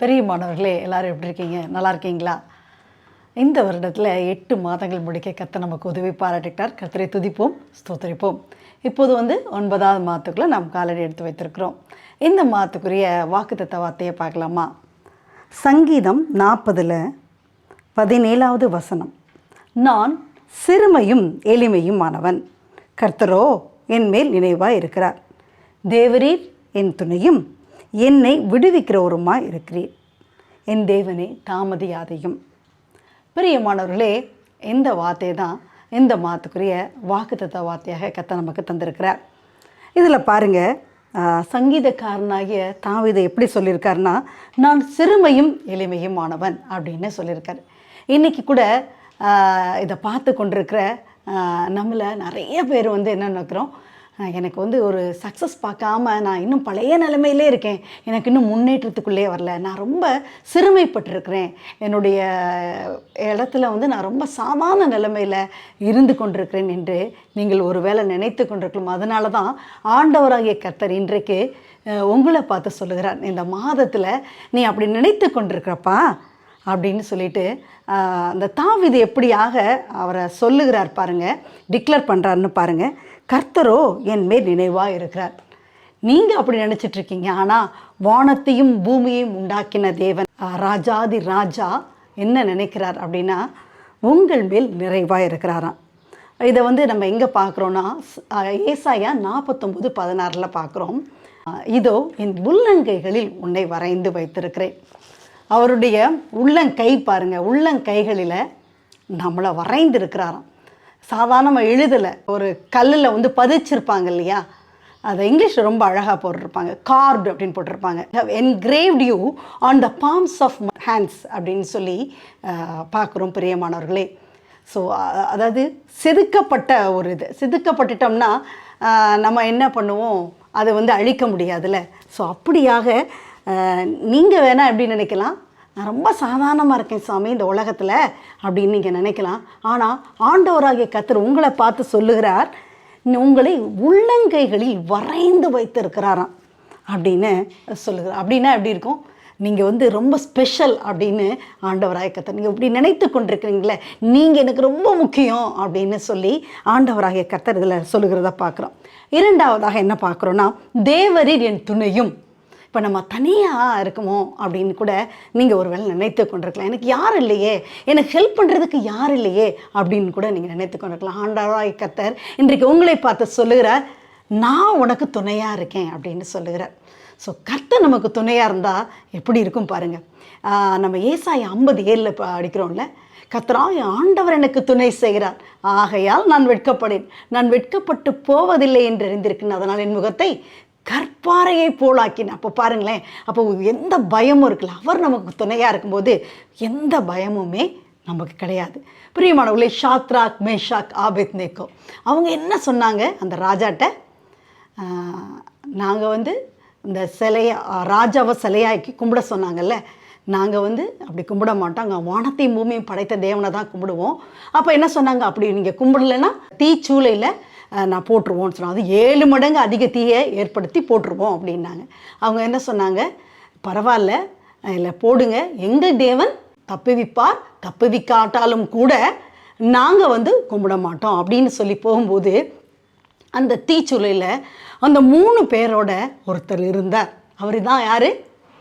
பெரிய மாணவர்களே எல்லோரும் எப்படி இருக்கீங்க? நல்லா இருக்கீங்களா? இந்த வருடத்தில் எட்டு மாதங்கள் முடிக்க கத்த நமக்கு உதவி பாராட்டிட்டார். கத்தரை துதிப்போம் ஸ்தோத்தரிப்போம். இப்போது வந்து ஒன்பதாவது மாதத்துக்குள்ளே நாம் காலடி எடுத்து வைத்திருக்கிறோம். இந்த மாதத்துக்குரிய வாக்குத்தத்த வார்த்தையை பார்க்கலாமா? சங்கீதம் நாற்பதில் பதினேழாவது வசனம். நான் சிறுமையும் எளிமையும் ஆனவன் கர்த்தரோ என் மேல் நினைவாக இருக்கிறார் தேவரீர் என் துணையும் என்னை விடுவிக்கிறவருமாய் இருக்கிறீர். என் தேவனே தாமதியாதையும். பிரியமானவர்களே இந்த வார்த்தை தான் இந்த மாதத்துக்குரிய வாக்குத்தத்த வார்த்தையாக கத்த நமக்கு தந்திருக்கிறார். இதில் பாருங்கள் சங்கீதக்காரனாகிய தாவிதை எப்படி சொல்லியிருக்காருன்னா நான் சிறுமையும் எளிமையும் ஆனவன் அப்படின்னு சொல்லியிருக்காரு. இன்றைக்கி கூட இதை பார்த்து கொண்டிருக்கிற நம்மளை நிறைய பேர் வந்து என்ன நினைக்கிறோம் எனக்கு வந்து ஒரு சக்ஸஸ் பார்க்காம நான் இன்னும் பழைய நிலைமையிலே இருக்கேன். எனக்கு இன்னும் முன்னேற்றத்துக்குள்ளே வரல. நான் ரொம்ப சிறுமைப்பட்டிருக்கிறேன். என்னுடைய இடத்துல வந்து நான் ரொம்ப சாதாரண நிலைமையில் இருந்து கொண்டிருக்கிறேன் என்று நீங்கள் ஒருவேளை நினைத்து கொண்டிருக்கலாம். அதனால தான் ஆண்டவராகிய கர்த்தர் இன்றைக்கு உங்களை பார்த்து சொல்லுகிறார். இந்த மாதத்தில் நீ அப்படி நினைத்து கொண்டிருக்கிறப்பா அப்படின்னு சொல்லிட்டு ஆஹ், அந்த தாவிது எப்படியாக அவரை சொல்லுகிறார் பாருங்க டிக்ளேர் பண்ணுறாருன்னு பாருங்க. கர்த்தரோ என் மேல் நினைவாக இருக்கிறார். நீங்கள் அப்படி நினச்சிட்ருக்கீங்க ஆனால் வானத்தையும் பூமியையும் உண்டாக்கின தேவன் ராஜாதி ராஜா என்ன நினைக்கிறார் அப்படின்னா உங்கள் மேல் நிறைவாக இருக்கிறாராம். இதை வந்து நம்ம எங்கே பார்க்குறோன்னா ஏசாயா நாற்பத்தொம்பது பதினாறில் பார்க்குறோம். இதோ என் உள்ளங்கைகளில் உன்னை வரைந்து வைத்திருக்கிறேன். அவருடைய உள்ளங்கை பாருங்க உள்ளங்கைகளில் நம்மளை வரைந்திருக்கிறாராம். சாதாரணமாக எழுதலை ஒரு கல்லில் வந்து பதிச்சிருப்பாங்க இல்லையா? அதை இங்கிலீஷ் ரொம்ப அழகாக போட்டிருப்பாங்க கார்டு அப்படின்னு போட்டிருப்பாங்க. Engraved you on the palms of hands அப்படின்னு சொல்லி பார்க்குறோம் பிரியமானவர்களே. ஸோ அதாவது செதுக்கப்பட்ட ஒரு இது. செதுக்கப்பட்டுட்டோம்னா நம்ம என்ன பண்ணுவோம்? அதை வந்து அழிக்க முடியாதுல்ல. ஸோ அப்படியாக நீங்கள் வேணால் எப்படி நினைக்கலாம்? நான் ரொம்ப சாதாரணமாக இருக்கேன் சாமி இந்த உலகத்தில் அப்படின்னு நீங்கள் நினைக்கலாம். ஆனால் ஆண்டவராகிய கத்தர் உங்களை பார்த்து சொல்லுகிறார் உங்களை உள்ளங்கைகளில் வரைந்து வைத்திருக்கிறாராம் அப்படின்னு சொல்லுகிறார். அப்படின்னா எப்படி இருக்கும்? நீங்கள் வந்து ரொம்ப ஸ்பெஷல் அப்படின்னு ஆண்டவராக கத்தர் நீங்கள் இப்படி நினைத்து கொண்டிருக்கிறீங்களே நீங்கள் எனக்கு ரொம்ப முக்கியம் அப்படின்னு சொல்லி ஆண்டவராகிய கத்தர் இதில் சொல்லுகிறத பார்க்குறோம். இரண்டாவதாக என்ன பார்க்குறோன்னா தேவரீர் என் துணையும் இப்போ நம்ம தனியாக இருக்குமோ அப்படின்னு கூட நீங்கள் ஒரு வேளை நினைத்து கொண்டிருக்கலாம். எனக்கு யார் இல்லையே? எனக்கு ஹெல்ப் பண்ணுறதுக்கு யார் இல்லையே? அப்படின்னு கூட நீங்கள் நினைத்து கொண்டிருக்கலாம். ஆண்டாராய் கத்தர் இன்றைக்கு உங்களை பார்த்து சொல்லுகிறார் நான் உனக்கு துணையாக இருக்கேன் அப்படின்னு சொல்லுகிறார். ஸோ கர்த்தர் நமக்கு துணையாக இருந்தால் எப்படி இருக்கும் பாருங்கள் நம்ம ஏசாய் ஐம்பது ஏழில் இப்போ அடிக்கிறோம்ல. கத்தராய் ஆண்டவர் எனக்கு துணை செய்கிறார். ஆகையால் நான் வெட்கப்படேன். நான் வெட்கப்பட்டு போவதில்லை என்று அறிந்திருக்கிறேன். அதனால் என் முகத்தை கற்பாறையை போலாக்கின. அப்போ பாருங்களேன் அப்போ எந்த பயமும் இருக்குல்ல அவர் நமக்கு துணையாக இருக்கும்போது எந்த பயமுமே நமக்கு கிடையாது. பிரியமானவர்களே ஷாத்ராக் மேஷாக் ஆபேத் நேக்கோ. அவங்க என்ன சொன்னாங்க? அந்த ராஜாட்ட நாங்கள் வந்து இந்த சிலையை ராஜாவை சிலையாக்கி கும்பிட சொன்னாங்கல்ல நாங்கள் வந்து அப்படி கும்பிட மாட்டோம். அங்கே வானத்தையும் பூமியும் படைத்த தேவனை தான் கும்பிடுவோம். அப்போ என்ன சொன்னாங்க? அப்படி நீங்கள் கும்பிடலைன்னா தீச்சூளையில் நான் போட்டுருவோம்னு சொன்னோம் அது ஏழு மடங்கு அதிக தீயை ஏற்படுத்தி போட்டுருவோம் அப்படின்னாங்க. அவங்க என்ன சொன்னாங்க? பரவாயில்ல இல்லை போடுங்க. எங்கள் தேவன் தப்புவிப்பார் தப்புவிக்காட்டாலும் கூட நாங்கள் வந்து கும்பிட மாட்டோம் அப்படின்னு சொல்லி போகும்போது அந்த தீச்சுளையில் அந்த மூணு பேரோட ஒருத்தர் இருந்தார். அவர் தான் யார்?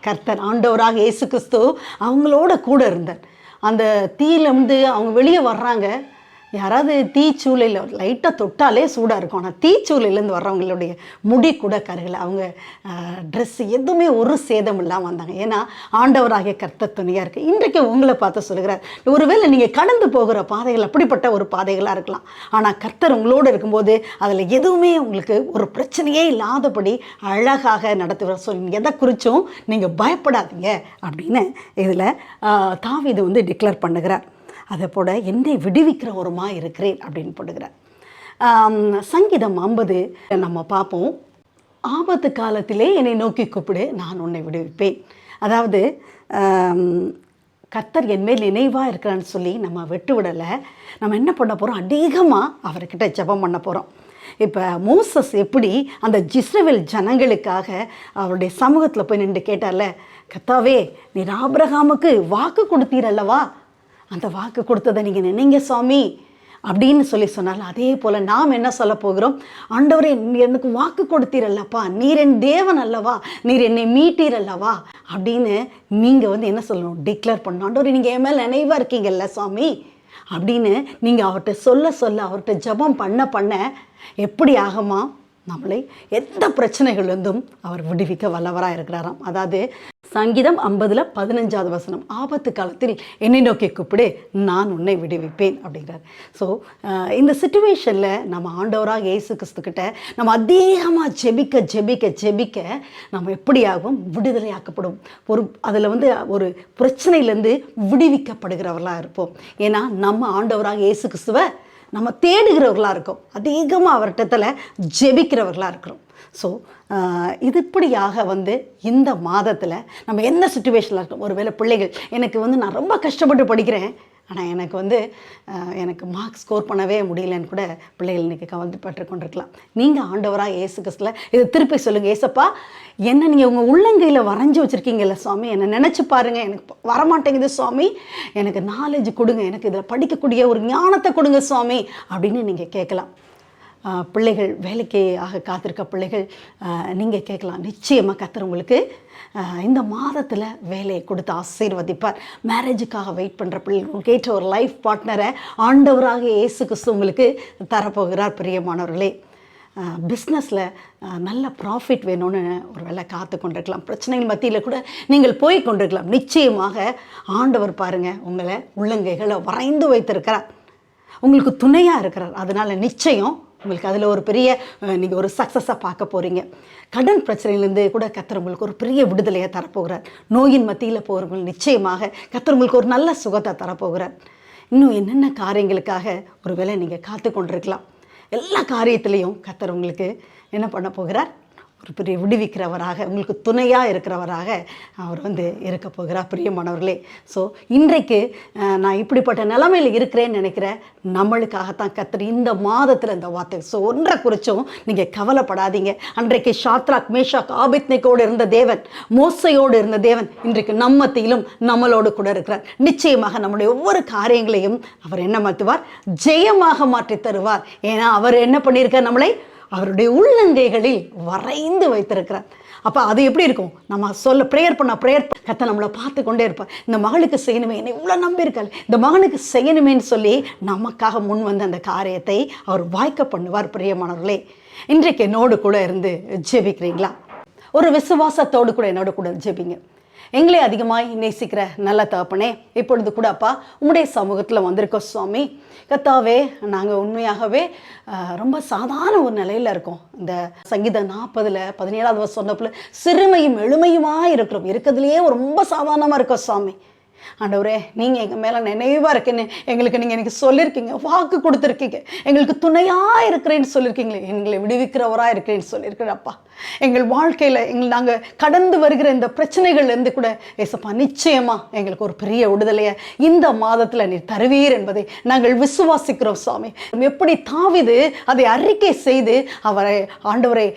கர்த்தர் ஆண்டவராக இயேசு கிறிஸ்து அவங்களோட கூட இருந்தார். அந்த தீயிலேருந்து அவங்க வெளியே வர்றாங்க. யாராவது தீச்சூளையில் லைட்டாக தொட்டாலே சூடாக இருக்கும். ஆனால் தீச்சூளையிலேருந்து வர்றவங்களுடைய முடி கூட கருகலை அவங்க ட்ரெஸ் எதுவுமே ஒரு சேதம் இல்லாமல் வந்தாங்க. ஏன்னா ஆண்டவராகிய கர்த்தர் துணையாக இருக்குது இன்றைக்கு உங்களை பார்த்து சொல்லுகிறார் ஒருவேளை நீங்கள் கடந்து போகிற பாதைகள் அப்படிப்பட்ட ஒரு பாதைகளாக இருக்கலாம். ஆனால் கர்த்தர் உங்களோடு இருக்கும்போது அதில் எதுவுமே உங்களுக்கு ஒரு பிரச்சனையே இல்லாதபடி அழகாக நடத்துவார். ஸோ எதை குறித்தும் நீங்கள் பயப்படாதீங்க. அப்படின்னு இதில் தாவி இது வந்து டிக்ளேர் பண்ணுகிறார். அதை போட என்னை விடுவிக்கிறவருமா இருக்கிறேன் அப்படின்னு போட்டுக்கிறார். சங்கீதம் ஐம்பது நம்ம பார்ப்போம். ஆபத்து காலத்திலே என்னை நோக்கி கூப்பிடு நான் உன்னை விடுவிப்பேன். அதாவது கத்தர் என்மேல் என் மேல் நினைவாக இருக்கிறான்னு சொல்லி நம்ம விட்டு விடலை. நம்ம என்ன பண்ண போகிறோம் அதிகமாக அவர்கிட்ட ஜெபம் பண்ண போகிறோம் இப்போ மோசஸ் எப்படி அந்த ஜிஸ்ரவேல் ஜனங்களுக்காக அவருடைய சமூகத்தில் போய் நின்று கேட்டால கத்தாவே நீர் ஆபிரகாமுக்கு வாக்கு கொடுத்தீரல்லவா அந்த வாக்கு கொடுத்ததை நீங்கள் நினைங்க சுவாமி அப்படின்னு சொல்லி சொன்னால அதே போல் நாம் என்ன சொல்ல போகிறோம்? ஆண்டவரே எனக்கு வாக்கு கொடுத்தீரல்லப்பா நீர் என் தேவன் அல்லவா நீர் என்னை மீட்டீர் அல்லவா அப்படின்னு நீங்கள் வந்து என்ன சொல்லணும்? டிக்ளேர் பண்ணணும். ஆண்டவரே நீங்கள் என் மேல் நினைவாக இருக்கீங்கல்ல சுவாமி? அப்படின்னு நீங்கள் அவர்கிட்ட சொல்ல சொல்ல அவர்கிட்ட ஜெபம் பண்ண பண்ண எப்படி ஆகுமா? நம்மளை எந்த பிரச்சனைகள்லேருந்தும் அவர் விடுவிக்க வல்லவராக இருக்கிறாராம் அதாவது சங்கீதம் ஐம்பதில் பதினஞ்சாவது வசனம். ஆபத்து காலத்தில் என்னை நோக்கி கூப்பிடு நான் உன்னை விடுவிப்பேன் அப்படிங்கிறார் ஸோ இந்த சுச்சுவேஷனில் நம்ம ஆண்டவராக இயேசு கிறிஸ்துக்கிட்ட நம்ம அதிகமாக ஜெபிக்க ஜெபிக்க ஜெபிக்க நம்ம எப்படியாகவும் விடுதலையாக்கப்படும். ஒரு அதில் வந்து ஒரு பிரச்சனையிலேருந்து விடுவிக்கப்படுகிறவர்களாக இருப்போம். ஏன்னா நம்ம ஆண்டவராக இயேசு கிறிஸ்துவை நம்ம தேடுகிறவர்களாக இருக்கோம். அதிகமாக அவர்கிட்டத்தில் ஜெபிக்கிறவர்களாக இருக்கிறோம். ஸோ இது இப்படியாக வந்து இந்த மாதத்தில் நம்ம என்ன சுச்சுவேஷனில் இருக்கோம்? ஒருவேளை பிள்ளைகள் எனக்கு வந்து நான் ரொம்ப கஷ்டப்பட்டு படிக்கிறேன். ஆனால் எனக்கு வந்து எனக்கு மார்க் ஸ்கோர் பண்ணவே முடியலன்னு கூட பிள்ளைகள் இன்றைக்கி கவலைப்பட்டு கொண்டிருக்கலாம் நீங்கள் ஆண்டவராக ஏசு கிறிஸ்துல இதை திருப்பி சொல்லுங்கள் ஏசப்பா என்ன நீங்கள் உங்கள் உள்ளங்கையில் வரைஞ்சி வச்சுருக்கீங்கல்ல சுவாமி? என்னை நினச்சி பாருங்கள் எனக்கு வரமாட்டேங்குது சுவாமி. எனக்கு நாலேஜ் கொடுங்க. எனக்கு இதில் படிக்கக்கூடிய ஒரு ஞானத்தை கொடுங்க சுவாமி அப்படின்னு நீங்கள் கேட்கலாம். பிள்ளைகள் வேலைக்கு ஆக காத்திருக்க பிள்ளைகள் நீங்கள் கேட்கலாம். நிச்சயமாக கத்துற உங்களுக்கு இந்த மாதத்தில் வேலையை கொடுத்து ஆசீர்வதிப்பார். மேரேஜுக்காக வெயிட் பண்ணுற பிள்ளைகளுக்கு ஏற்ற ஒரு லைஃப் பார்ட்னரை ஆண்டவராக இயேசு கிறிஸ்து உங்களுக்கு தரப்போகிறார் பிரியமானவர்களே. பிஸ்னஸில் நல்ல ப்ராஃபிட் வேணும்னு ஒரு வேலை காத்து கொண்டிருக்கலாம். பிரச்சனைகள் மத்தியில் கூட நீங்கள் போய் கொண்டிருக்கலாம். நிச்சயமாக ஆண்டவர் பாருங்கள் உங்களை உள்ளங்கைகளை வரைந்து வைத்திருக்கிறார். உங்களுக்கு துணையாக இருக்கிறார். அதனால் நிச்சயம் உங்களுக்கு அதில் ஒரு பெரிய நீங்கள் ஒரு சக்ஸஸாக பார்க்க போகிறீங்க கடன் பிரச்சனையிலேருந்து கூட கத்தர் உங்களுக்கு ஒரு பெரிய விடுதலையை தரப்போகிறார். நோயின் மத்தியில் போகிறவங்க நிச்சயமாக கத்தர் உங்களுக்கு ஒரு நல்ல சுகத்தை தரப்போகிறார். இன்னும் என்னென்ன காரியங்களுக்காக ஒரு வேளை நீங்கள் காத்து கொண்டிருக்கலாம். எல்லா காரியத்திலையும் கத்தர் உங்களுக்கு என்ன பண்ண போகிறார்? ஒரு பெரிய விடுவிக்கிறவராக உங்களுக்கு துணையாக இருக்கிறவராக அவர் வந்து இருக்க போகிறார் பிரியமானவர்களே. ஸோ இன்றைக்கு நான் இப்படிப்பட்ட நிலைமையில் இருக்கிறேன்னு நினைக்கிறேன் நம்மளுக்காகத்தான் கத்திரி இந்த மாதத்தில் இந்த வார்த்தை ஸோ ஒன்றை குறித்தும் நீங்கள் கவலைப்படாதீங்க. அன்றைக்கு ஷாத்ராக் மேஷாக் ஆபித்னிக்கோடு இருந்த தேவன் மோசையோடு இருந்த தேவன் இன்றைக்கு நம்மத்திலும் நம்மளோடு கூட இருக்கிறார். நிச்சயமாக நம்முடைய ஒவ்வொரு காரியங்களையும் அவர் என்ன மாற்றுவார்? ஜெயமாக மாற்றி தருவார். ஏன்னா அவர் என்ன பண்ணியிருக்கார்? நம்மளை அவருடைய உள்ளங்கைகளில் வரைந்து வைத்திருக்கிறார். அப்போ அது எப்படி இருக்கும்? நம்ம சொல்ல ப்ரேயர் பண்ண ப்ரேயர் கத்த நம்மளை பார்த்து கொண்டே இருப்பார். இந்த மகளுக்கு செய்யணுமே என்னை இவ்வளோ நம்பியிருக்காள் இந்த மகனுக்கு செய்யணுமேன்னு சொல்லி நமக்காக முன் வந்த அந்த காரியத்தை அவர் வாய்க்க பண்ணுவார் பிரியமானவர்களே. இன்றைக்கு என்னோடு கூட இருந்து ஜெபிக்கிறீங்களா? ஒரு விசுவாசத்தோடு கூட என்னோட கூட ஜெபிங்க. எங்களை அதிகமாய் நேசிக்கிற நல்ல தகப்பனே இப்பொழுது கூட அப்பா உம்முடைய சமூகத்தில் வந்திருக்கோம் சுவாமி. கத்தாவே நாங்கள் உண்மையாகவே ரொம்ப சாதாரண ஒரு நிலையில் இருக்கோம். இந்த சங்கீதம் நாற்பதில் பதினேழாவது வருஷம் சொன்னப்பில் சிறுமையும் எளிமையுமாக இருக்கிறோம். இருக்கிறதுலையே ரொம்ப சாதாரணமாக இருக்கோம் சுவாமி. ஆண்டவரே நீங்கள் எங்கள் மேலே நினைவாக இருக்குன்னு எங்களுக்கு நீங்கள் எனக்கு சொல்லியிருக்கீங்க வாக்கு கொடுத்துருக்கீங்க. எங்களுக்கு துணையாக இருக்கிறேன்னு சொல்லியிருக்கீங்களே எங்களை விடுவிக்கிறவராக இருக்கிறேன்னு சொல்லியிருக்கிறப்பா எங்கள் வாழ்க்கையில் எங்கள் நாங்கள் கடந்து வருகிற இந்த பிரச்சனைகள்லேருந்து கூட ஏசப்பா நிச்சயமாக எங்களுக்கு ஒரு பெரிய விடுதலையை இந்த மாதத்தில் நீர் தருவீர் என்பதை நாங்கள் விசுவாசிக்கிறோம் சுவாமி எப்படி தாவிது அதை அறிக்கை செய்து அவரை ஆண்டவரை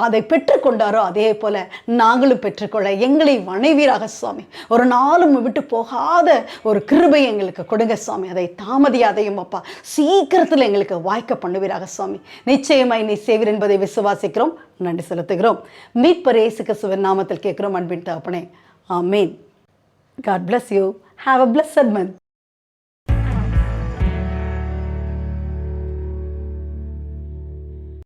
அதை பெற்றுக்கொண்டாரோ அதே போல நாங்களும் பெற்றுக்கொள்ள எங்களை மனைவியராக சுவாமி ஒரு நாளும் விட்டு போகாத ஒரு கிருபை எங்களுக்கு கொடுங்க சுவாமி. அதை தாமதியாதையும் அப்பா. சீக்கிரத்தில் எங்களுக்கு வாய்க்க பண்ணுவீராக சுவாமி. நிச்சயமாய் நீ சேவிர் என்பதை விசுவாசிக்கிறோம். நன்றி செலுத்துகிறோம். மீட்பர் இயேசு கிறிஸ்துவின் நாமத்தில் கேட்கிறோம் அன்பின் தகப்பனே. ஆமீன். God bless you have a blessed month